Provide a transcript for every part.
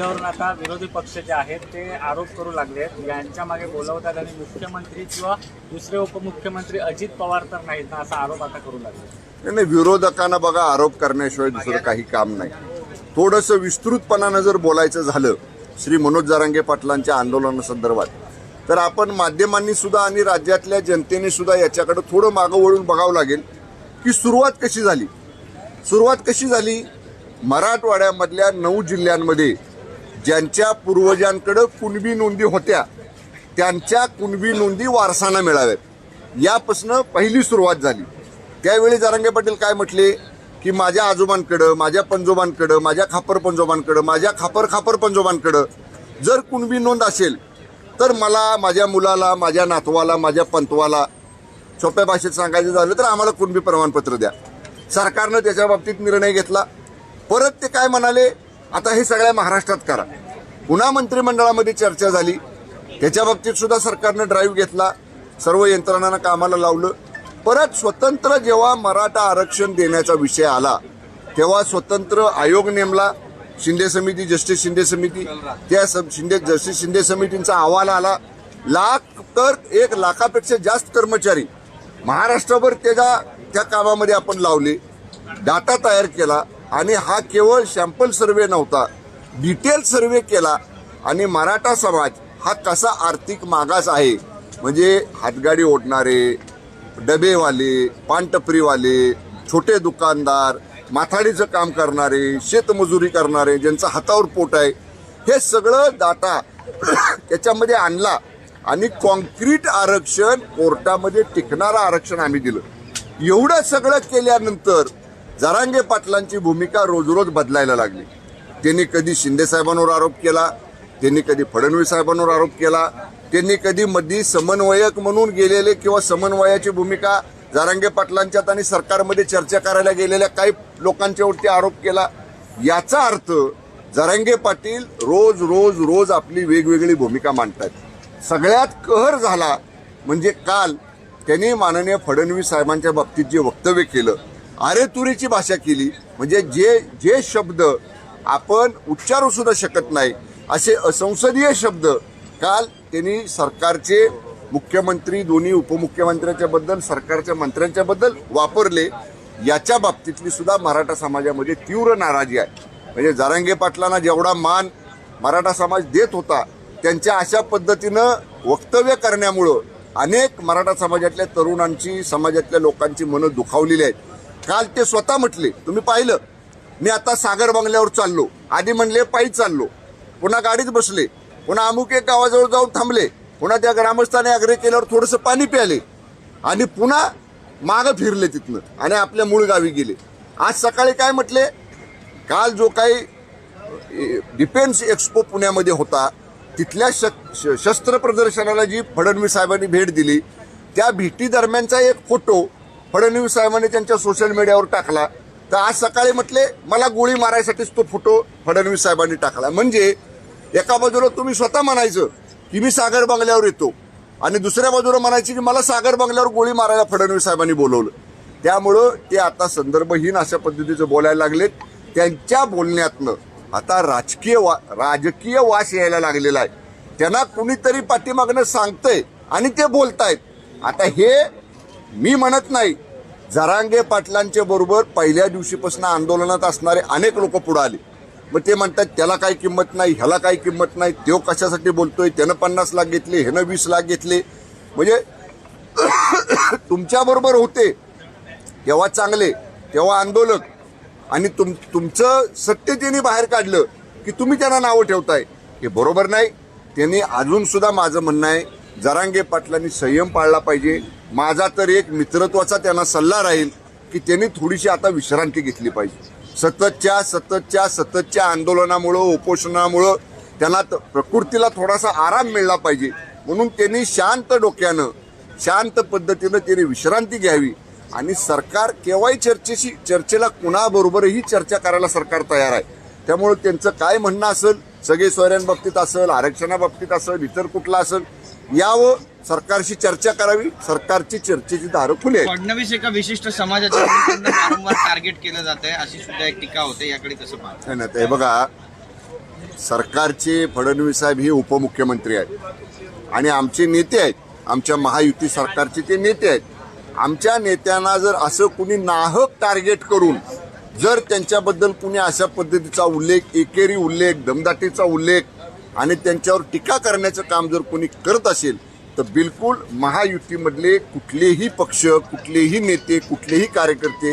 मुद्द्यावरून आता विरोधी पक्ष जे आहेत ते आरोप करू लागले आहेत. यांच्या मागे बोलवतात आणि मुख्यमंत्री किंवा दुसरे उपमुख्यमंत्री अजित पवार तर नाहीत ना असा आरोप आता करू लागले नाही, नाही विरोधकांना बघा आरोप करण्याशिवाय दुसरं काही काम नाही. थोडंसं विस्तृतपणानं जर बोलायचं झालं श्री मनोज जरांगे पाटलांच्या आंदोलनासंदर्भात तर आपण माध्यमांनी सुद्धा आणि राज्यातल्या जनतेने सुद्धा याच्याकडे थोडं मागं वळून बघावं लागेल की सुरुवात कशी झाली. सुरुवात कशी झाली? मराठवाड्यामधल्या नऊ जिल्ह्यांमध्ये ज्यांच्या पूर्वजांकडे कुणबी नोंदी होत्या त्यांच्या कुणबी नोंदी वारसांना मिळाव्यात. यापासून पहिली सुरुवात झाली. त्यावेळी जारंगे पाटील काय म्हटले? की माझ्या आजोबांकडं माझ्या पंजोबांकडं माझ्या खापर पंजोबांकडं माझ्या खापर खापर पंजोबांकडं जर कुणबी नोंद असेल तर मला माझ्या मुलाला माझ्या नातवाला माझ्या पंतवाला सोप्या भाषेत सांगायचं झालं तर आम्हाला कुणबी प्रमाणपत्र द्या. सरकारनं त्याच्या बाबतीत निर्णय घेतला. परत ते काय म्हणाले? आता हे सगळ्या महाराष्ट्रात करा. पुन्हा मंत्रिमंडळामध्ये चर्चा झाली. त्याच्या बाबतीत सुद्धा सरकारनं ड्राईव्ह घेतला. सर्व यंत्रणांना कामाला लावलं. परत स्वतंत्र जेव्हा मराठा आरक्षण देण्याचा विषय आला तेव्हा स्वतंत्र आयोग नेमला. शिंदे समिती जस्टिस शिंदे समिती. त्या शिंदे जस्टिस शिंदे समितींचा अहवाल आला. लाख तर एक लाखापेक्षा जास्त कर्मचारी महाराष्ट्रभर त्याच्या त्या कामामध्ये आपण लावले. डाटा तयार केला. आणि हा केवळ सॅम्पल सर्वे नव्हता. डिटेल सर्वे केला आणि मराठा समाज हा कसा आर्थिक मागास आहे? म्हणजे हातगाडी ओढणारे डबेवाले पानटपरीवाले छोटे दुकानदार माथाडीचं काम करणारे शेतमजुरी करणारे ज्यांचं हातावर पोट आहे हे सगळं डाटा त्याच्यामध्ये आणला आणि कॉन्क्रीट आरक्षण कोर्टामध्ये टिकणारं आरक्षण आम्ही दिलं. एवढं सगळं केल्यानंतर जरांगे पाटलांची भूमिका रोज रोज बदलायला लागली. त्यांनी कधी शिंदे साहेबांवर आरोप केला त्यांनी कधी फडणवीस साहेबांवर आरोप केला त्यांनी कधी मधी समन्वयक म्हणून गेलेले किंवा समन्वयाची भूमिका जारांगे पाटलांच्यात आणि सरकारमध्ये चर्चा करायला गेलेल्या काही लोकांच्यावरती आरोप केला. याचा अर्थ जरांगे पाटील रोज रोज रोज आपली वेगवेगळी भूमिका मांडतात सगळ्यात कहर झाला म्हणजे काल त्यांनी माननीय फडणवीस साहेबांच्या बाबतीत जे वक्तव्य केलं आरे तुरीची भाषा केली. म्हणजे जे जे शब्द आपण उच्चारू सुद्धा शकत नाही असे असंसदीय शब्द काल त्यांनी सरकारचे मुख्यमंत्री दोन्ही उपमुख्यमंत्र्यांच्या बद्दल सरकारच्या मंत्र्यांच्या बद्दल वापरले. याच्या बाबतीतली सुद्धा मराठा समाजामध्ये तीव्र नाराजी आहे. म्हणजे जारांगे पाटलांना जेवढा मान मराठा समाज देत होता त्यांच्या अशा पद्धतीनं वक्तव्य करण्यामुळं अनेक मराठा समाजातल्या तरुणांची समाजातल्या लोकांची मनं दुखावलेली आहेत. काल ते स्वतः म्हटले तुम्ही पाहिलं? मी आता सागर बंगल्यावर चाललो. आधी म्हणले पायी चाललो. पुन्हा गाडीत बसले. पुन्हा अमुक एक गावाजवळ जाऊन थांबले. पुन्हा त्या ग्रामस्थाने आग्रह केल्यावर थोडंसं पाणी प्याले. आणि पुन्हा मागं फिरले तिथनं. आणि आपल्या मूळ गावी गेले. आज सकाळी काय म्हटले? काल जो काही डिफेन्स एक्सपो पुण्यामध्ये होता तिथल्या श- श- शस्त्र प्रदर्शनाला जी फडणवीस साहेबांनी भेट दिली त्या भेटी दरम्यानचा एक फोटो फडणवीस साहेबांनी त्यांच्या सोशल मीडियावर टाकला. तर आज सकाळी म्हटले मला गोळी मारायसाठीच तो फोटो फडणवीस साहेबांनी टाकला. म्हणजे एका बाजूला तुम्ही स्वतः म्हणायचं की मी सागर बंगल्यावर येतो. आणि दुसऱ्या बाजूला म्हणायची की मला सागर बंगल्यावर गोळी मारायला फडणवीस साहेबांनी बोलवलं. त्यामुळं ते आता संदर्भहीन अशा पद्धतीचं बोलायला लागलेत. त्यांच्या बोलण्यातनं आता राजकीय वा राजकीय वास यायला लागलेला आहे. त्यांना कुणीतरी पाठीमागनं सांगतंय आणि ते बोलतायत. आता हे मी म्हणत नाही. जरांगे पाटलांच्या बरोबर पहिल्या दिवशीपासून आंदोलनात असणारे अनेक लोक पुढे आले. मग ते म्हणतात त्याला काही किंमत नाही ह्याला काही किंमत नाही. तो कशासाठी बोलतोय? त्यानं पन्नास लाख घेतले ह्यानं वीस लाख घेतले. म्हणजे तुमच्याबरोबर होते. तेव्हा चांगले तेव्हा आंदोलक. आणि तुम तुमचं सत्य त्यांनी बाहेर काढलं की तुम्ही त्यांना नावं ठेवताय. हे बरोबर नाही. त्यांनी अजूनसुद्धा माझं म्हणणं आहे जरांगे पाटलांनी संयम पाळला पाहिजे. माझा तर एक मित्रत्वाचा त्यांना सल्ला राहील की त्यांनी थोडीशी आता विश्रांती घेतली पाहिजे. सततच्या सततच्या सततच्या आंदोलनामुळं उपोषणामुळं त्यांना प्रकृतीला थोडासा आराम मिळला पाहिजे. म्हणून त्यांनी शांत डोक्यानं शांत पद्धतीनं त्यांनी विश्रांती घ्यावी. आणि सरकार केव्हाही चर्चेशी चर्चेला कुणाबरोबरही चर्चा करायला सरकार तयार आहे. त्यामुळे त्यांचं काय म्हणणं असेल सगळे सोयऱ्यांबाबतीत असेल आरक्षणाबाबतीत असेल इतर कुठला असेल यावं सरकारशी चर्चा करावी सरकारची चर्चेची दारं खुली आहेत. फडणवीस एका विशिष्ट समाजाच्या लोकांना वारंवार टार्गेट केलं जात आहे अशी सुद्धा एक टीका होते याकडे कसं पाहता? नाही, नाही, ते बघा सरकारचे फडणवीस साहेब हे उपमुख्यमंत्री आहेत. आणि आमचे नेते आहेत आमच्या महायुती सरकारचे ते नेते आहेत. आमच्या नेत्यांना जर असं कुणी नाहक टार्गेट करून जर त्यांच्याबद्दल कुणी अशा पद्धतीचा उल्लेख एकेरी उल्लेख दमदाटीचा उल्लेख आणि त्यांच्यावर टीका करण्याचं काम जर कोणी करत असेल तर बिलकुल महायुतीमधले कुठलेही पक्ष कुठलेही नेते कुठलेही कार्यकर्ते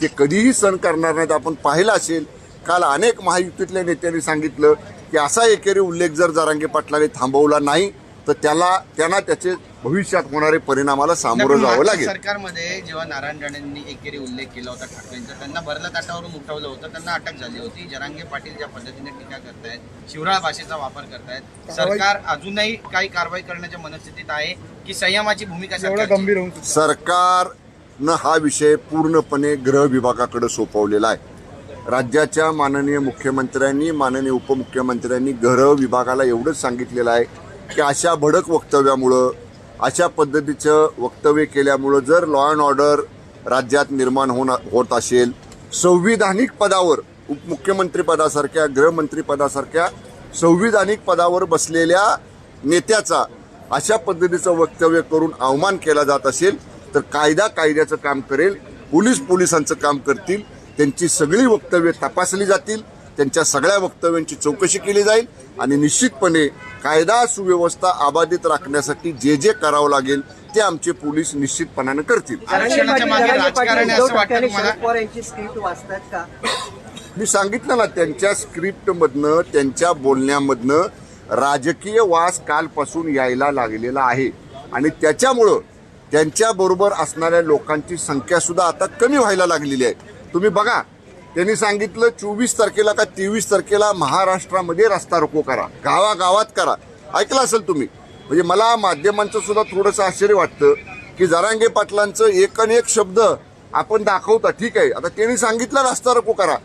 ते कधीही सहन करणार नाहीत. आपण पाहिलं असेल काल अनेक महायुतीतल्या नेत्यांनी सांगितलं की असा एकेरी उल्लेख जर जारांगे पाटलाने थांबवला नाही तर त्याला त्यांना त्याचे भविष्यात होणारे परिणामाला सामोरं जावं लागेल. सरकारमध्ये जेव्हा नारायण राणेंनी एकेरी उल्लेख केला होता ठाकरेंचा त्यांना भरल्या ताटावरून उठवलं होतं त्यांना अटक झाली होती. जरांगे पाटील ज्या पद्धतीने टीका करतायत शिवराळ भाषेचा वापर करतायत सरकार अजूनही काही कारवाई करण्याच्या मनस्थितीत आहे की संयमाची भूमिका सरकारची? सरकारनं हा विषय पूर्णपणे गृह विभागाकडे सोपवलेला आहे. राज्याच्या माननीय मुख्यमंत्र्यांनी माननीय उपमुख्यमंत्र्यांनी गृह विभागाला एवढंच सांगितलेलं आहे की अशा भडक वक्तव्यामुळं अशा पद्धतीचं वक्तव्य केल्यामुळं जर लॉ अँड ऑर्डर राज्यात निर्माण होणार होत असेल संविधानिक पदावर उपमुख्यमंत्रीपदासारख्या गृहमंत्रीपदासारख्या संविधानिक पदावर बसलेल्या नेत्याचा अशा पद्धतीचं वक्तव्य करून अवमान केला जात असेल तर कायदा कायद्याचं काम करेल पोलीस पोलिसांचं काम करतील त्यांची सगळी वक्तव्य तपासली जातील त्यांच्या सगळ्या वक्तव्यांची चौकशी केली जाईल आणि निश्चितपणे कायदा सुव्यवस्था अबाधित राखण्यासाठी जे जे करावं लागेल ते आमचे पोलीस निश्चितपणाने करतील. मी सांगितलं ना त्यांच्या स्क्रिप्टमधनं त्यांच्या बोलण्यामधनं राजकीय वास कालपासून यायला लागलेला आहे. आणि त्याच्यामुळं त्यांच्याबरोबर असणाऱ्या लोकांची संख्या सुद्धा आता कमी व्हायला लागलेली आहे. तुम्ही बघा त्यांनी सांगितलं चोवीस तारखेला का तेवीस तारखेला महाराष्ट्रामध्ये रस्ता रोको करा. गावागावात करा. ऐकलं असेल तुम्ही? म्हणजे मला माध्यमांचं सुद्धा थोडंसं आश्चर्य वाटतं की जरांगे पाटलांचं एक आणि एक शब्द आपण दाखवता. ठीक आहे. आता त्यांनी सांगितलं रस्ता रोको करा.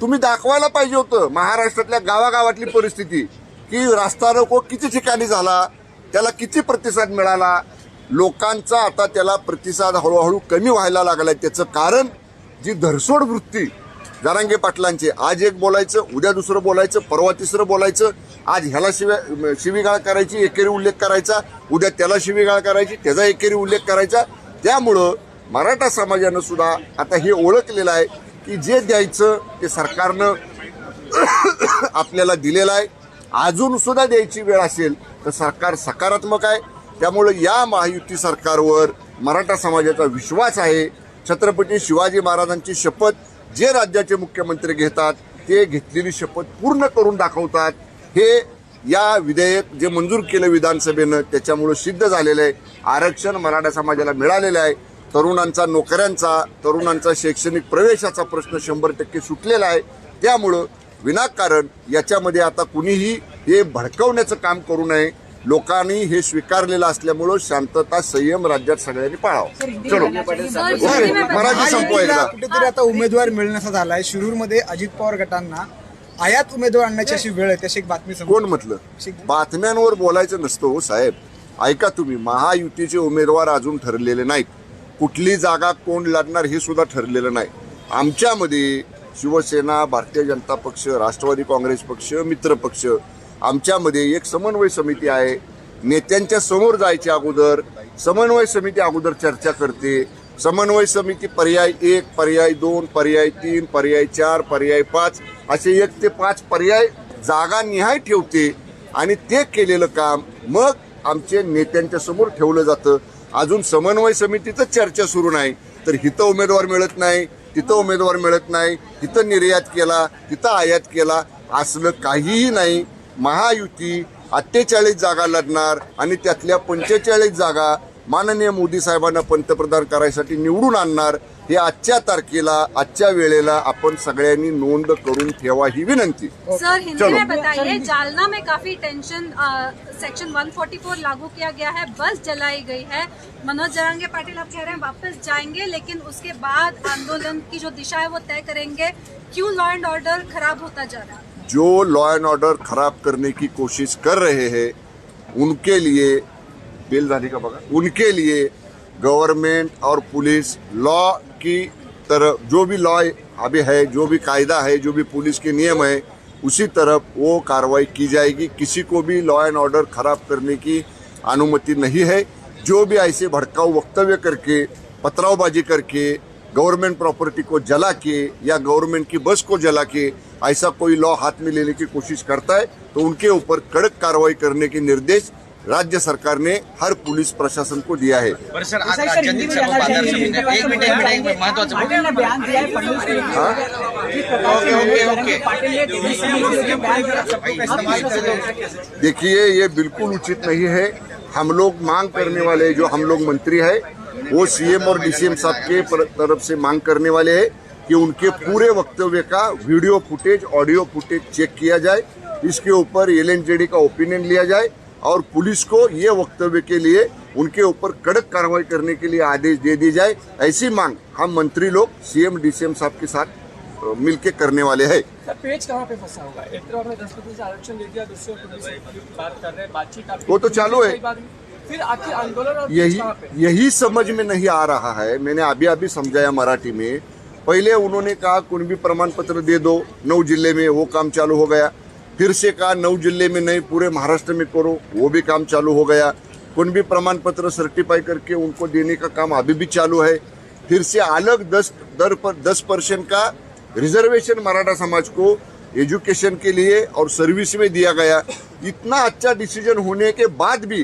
तुम्ही दाखवायला पाहिजे होतं महाराष्ट्रातल्या गावागावातली परिस्थिती की रस्ता रोको किती ठिकाणी झाला त्याला किती प्रतिसाद मिळाला. लोकांचा आता त्याला प्रतिसाद हळूहळू कमी व्हायला लागलाय. त्याचं कारण जी धरसोड वृत्ती जरांगे पाटलांचे. आज एक बोलायचं उद्या दुसरं बोलायचं परवा तिसरं बोलायचं. आज ह्याला शिव्या शिवीगाळ करायची एकेरी उल्लेख करायचा. उद्या त्याला शिवीगाळ करायची त्याचा एकेरी उल्लेख करायचा. त्यामुळं मराठा समाजानं सुद्धा आता हे ओळखलेलं आहे की जे द्यायचं ते सरकारनं आपल्याला दिलेलं आहे. अजून सुद्धा द्यायची वेळ असेल तर सरकार सकारात्मक आहे. त्यामुळं या महायुती सरकारवर मराठा समाजाचा विश्वास आहे. छत्रपती शिवाजी महाराजांची शपथ जे राज्याचे मुख्यमंत्री घेतात ते घेतलेली शपथ पूर्ण करून दाखवतात. हे या विधेयक जे मंजूर केलं विधानसभेनं त्याच्यामुळं सिद्ध झालेलं आहे. आरक्षण मराठा समाजाला मिळालेलं आहे. तरुणांचा नोकऱ्यांचा तरुणांचा शैक्षणिक प्रवेशाचा प्रश्न शंभर टक्के सुटलेला आहे. त्यामुळं विनाकारण याच्यामध्ये आता कुणीही हे भडकवण्याचं काम करू नये. लोकांनी हे स्वीकारलेलं असल्यामुळं शांतता संयम राज्यात सगळ्यांनी पाळावं. चलो. ओके मराठी संपवा एकदा कुठेतरी आता उमेदवार मिळण्याचा झालाय. शिरूरमध्ये अजित पवार गटांना आयात उमेदवार आणण्याची अशी वेळ आहे. तशी एक बातमी कोण म्हटलं? बातम्यांवर बोलायचं नसतं हो साहेब. ऐका तुम्ही महायुतीचे उमेदवार अजून ठरलेले नाहीत. कुठली जागा कोण लढणार हे सुद्धा ठरलेलं नाही. आमच्यामध्ये शिवसेना भारतीय जनता पक्ष राष्ट्रवादी काँग्रेस पक्ष मित्र पक्ष आमच्यामध्ये एक समन्वय समिती आहे. नेत्यांच्या समोर जायच्या अगोदर समन्वय समिती अगोदर चर्चा करते. समन्वय समिती पर्याय एक पर्याय दोन पर्याय तीन पर्याय चार पर्याय पाच असे एक ते पाच पर्याय जागा निहाय ठेवते आणि ते केलेलं काम मग आमचे नेत्यांच्या समोर ठेवलं जातं. अजून समन्वय समितीचं चर्चा सुरू नाही. तर हिथं उमेदवार मिळत नाही तिथं उमेदवार मिळत नाही तिथं निर्यात केला तिथं आयात केला असलं काहीही नाही. महायुती अठ्ठेचाळीस जागा लढणार आणि त्यातल्या पंचेचाळीस जागा माननीय मोदी साहेबांना पंतप्रधान करायसाठी निवडून आणणार हे आजच्या तारखेला आजच्या वेळेला आपण सगळ्यांनी नोंद करून ठेवा ही विनंती. सर हिंदी। में बताइए जालना में काफी टेंशन सेक्शन 144 लागू किया गया है बस जलाई गई है। मनोज जरांगे पाटिल अब कह रहे हैं वापस जाएंगे लेकिन उसके बाद आंदोलन की जो दिशा है वो तय करेंगे क्यों लॉ एंड ऑर्डर खराब होता जा रहा है? जो लॉ एंड ऑर्डर खराब करने की कोशिश कर रहे हैं, उनके लिए, बिल का बघा उनके लिए गवर्नमेंट और पुलिस लॉ की तरफ़ जो भी लॉ अभी है, जो भी कायदा है, जो भी पुलिस के नियम है, उसी तरफ़ वो कार्रवाई की जाएगी। किसी को भी लॉ एंड ऑर्डर खराब करने की अनुमति नहीं है। जो भी ऐसे भड़काऊ वक्तव्य करके, पथरावबाजी करके गवर्नमेंट प्रॉपर्टी को जला के या गवर्नमेंट की बस को जला के ऐसा कोई लॉ हाथ में लेने की कोशिश करता है तो उनके ऊपर कड़क कार्रवाई करने के निर्देश राज्य सरकार ने हर पुलिस प्रशासन को दिया है। सर आज है देखिए ये बिल्कुल उचित नहीं है। हम लोग मांग करने वाले जो हम लोग मंत्री है वो सीएम और डीसीएम साहब के तरफ़ से मांग करने वाले हैं। कि उनके पूरे वक्तव्य का video footage audio footage check KIA जाए इसके ऊपर एलएनजेडी का ओपिनियन लिया जाए और पुलिस को ये वक्तव्य के लिए उनके ऊपर कड़क कार्रवाई करने के लिए आदेश दे दी जाए। ऐसी मांग हम मंत्री लोग सीएम डीसीएम साहब के साथ मिलके करने वाले हैं। पेज कहाँ पे फंसा होगा एक तरफ़ आपने दस प्रतिशत आरक्षण दे दिया दूसरे बात कर रहे हैं बातचीत वो तो चालू है। फिर आखिर आंदोलन यही यही समझ में नहीं आ रहा है। मैंने अभी अभी समझाया मराठी में पहले उन्होंने कहा कुछ भी प्रमाण पत्र दे दो नौ ज़िले में वो काम चालू हो गया. फिर से कहा नौ ज़िले में नहीं, पूरे महाराष्ट्र में करो, वो भी काम चालू हो गया. कुछ भी प्रमाण पत्र सर्टिफाई करके उनको देने का काम अभी भी चालू है। फिर से अलग दस, दर पर, दस परसेंट का रिजर्वेशन मराठा समाज को एजुकेशन के लिए और सर्विस में दिया गया। इतना अच्छा डिसीज़न होने के बाद भी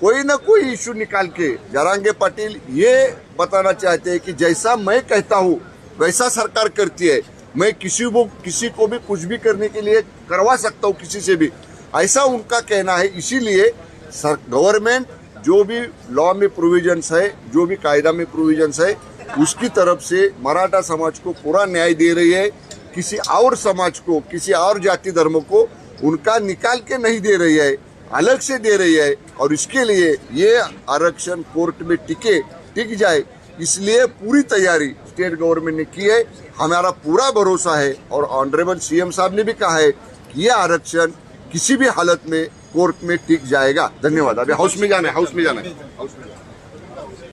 कोई ना कोई इशू निकाल के, जरांगे पाटिल ये बताना चाहते हैं कि जैसा मैं कहता हूँ वैसा सरकार करती है। मैं किसी को किसी को भी कुछ भी करने के लिए करवा सकता हूँ किसी से भी। ऐसा उनका कहना है। इसीलिए सर, गवर्नमेंट जो भी लॉ में प्रोविजंस है, जो भी कायदा में प्रोविजंस है, उसकी तरफ़ से मराठा समाज को पूरा न्याय दे रही है। किसी और समाज को, किसी और जाति धर्म को उनका निकाल के नहीं दे रही है, अलग से दे रही है। और इसके लिए ये आरक्षण कोर्ट में टिके, टिक जाए। इसलिए पूरी तैयारी स्टेट गवर्नमेंट ने की है, हमारा पूरा भरोसा है और ऑनरेबल सीएम साहब ने भी कहा है कि ये आरक्षण किसी भी हालत में कोर्ट में टिक जाएगा। धन्यवाद। अभी हाउस में जाना है, हाउस में जाना है। हाउस में